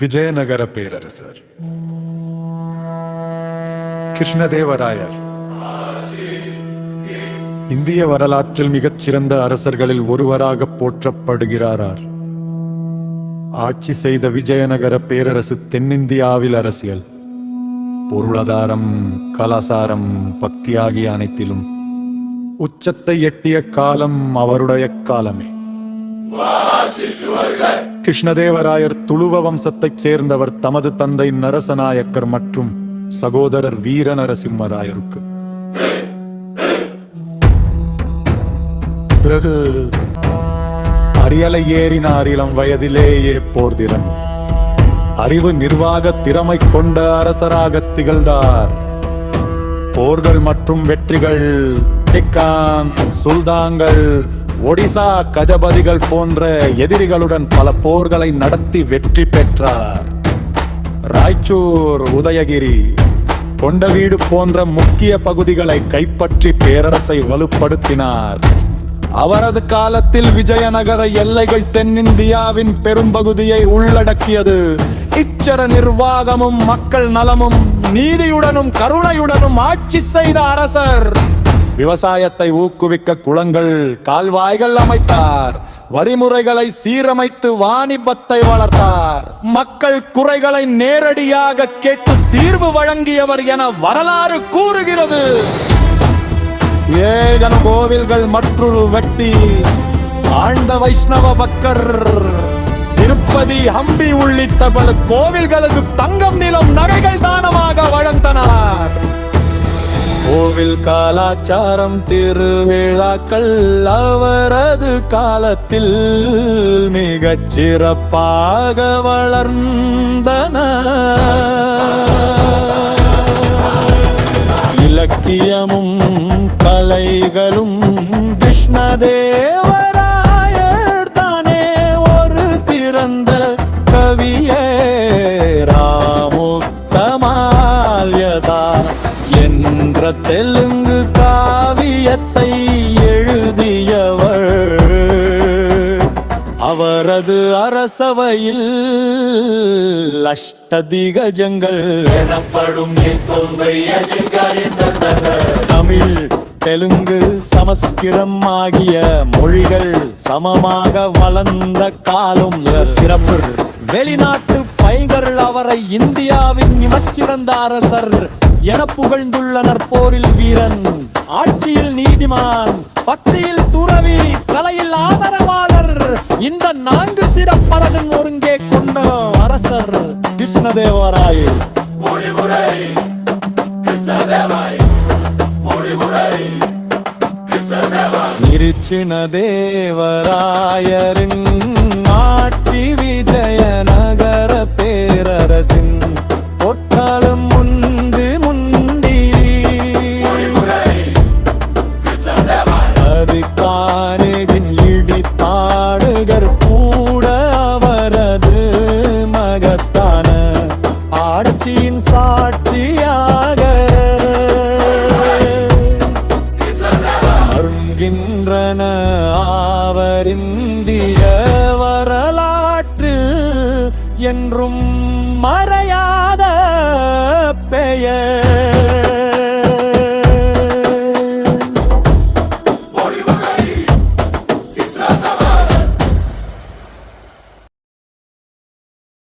விஜயநகர பேரரசர். கிருஷ்ணதேவராயர். இந்திய வரலாற்றில் மிகச் சிறந்த அரசர்களில் ஒருவராக போற்றப்படுகிறாரார். ஆட்சி செய்த விஜயநகர பேரரசு தென்னிந்தியாவில் அரசியல். பொருளாதாரம் கலாசாரம் பக்தி ஆகிய அனைத்திலும். உச்சத்தை எட்டிய காலம் அவருடைய காலமே. கிருஷ்ணதேவராயர் துளுவ வம்சத்தைச் சேர்ந்தவர் தமது தந்தை நரசநாயக்கர் மற்றும் சகோதரர் வீர நரசிம்மராயருக்கு பிறகு அரியலை ஏறினார் இளம் வயதிலேயே போர்திறன். அறிவு நிர்வாக திறமை கொண்ட அரசராக திகழ்ந்தார். போர்கள் மற்றும் வெற்றிகள் சுல்தாங்கள் ஒடிசா கஜபதிகள் போன்ற எதிரிகளுடன் பல போர்களை நடத்தி வெற்றி பெற்றார். ராய்ச்சூர் உதயகிரி கொண்டவீடு போன்ற முக்கிய பகுதிகளை கைப்பற்றி பேரரசை வலுப்படுத்தினார். அவரது காலத்தில் விஜயநகர எல்லைகள் தென்னிந்தியாவின் பெரும்பகுதியை உள்ளடக்கியது. இச்சர நிர்வாகமும் மக்கள் நலமும் நீதியுடனும் கருணையுடனும் ஆட்சி செய்த அரசர். விவசாயத்தை ஊக்குவிக்க குளங்கள் கால்வாய்கள் அமைத்தார். வரிமுறைகளை சீரமைத்து வாணிபத்தை வளர்த்தார். மக்கள் குறைகளை நேரடியாக கேட்டு தீர்வு வழங்கியவர் என வரலாறு கூறுகிறது. ஏகன கோவில்கள் மற்றொரு வெட்டி ஆழ்ந்த வைஷ்ணவ பக்கர் திருப்பதி ஹம்பி உள்ளிட்ட பல கோவில்களுக்கு தங்கம் நிலம் நகைகள் தானமாக வழங்கினார். கோவில் கலாச்சாரம் திருவிழாக்கள் அவரது காலத்தில் மிகச் சிறப்பாக வளர்ந்தன. இலக்கியமும் கலைகளும் தெலுங்கு காவியத்தை எழுதியவர். அவரது அரசவையில் அஷ்டதிகஜங்கள். எனப்படும் தமிழ் தெலுங்கு சமஸ்கிருதம் ஆகிய மொழிகள் சமமாக வளர்ந்த காலம். சிறப்பு. வெளிநாட்டு பைகர் அவரை இந்தியாவின் மிகச்சிறந்த அரசர் என புகழ்ந்துள்ளனர் போரில் வீரன் ஆட்சியில் நீதிமான் பக்தியில் துறவி கலையில் ஆதரவாளர் இந்த நான்கு சிறப்பலனும் ஒருங்கே கொண்ட அரசர் கிருஷ்ணதேவராயர் மொழிமுறை கிருஷ்ணதேவாய் அருங்கின்றன ஆவரிந்திய வரலாற்று என்றும் மறையாத பெயர்.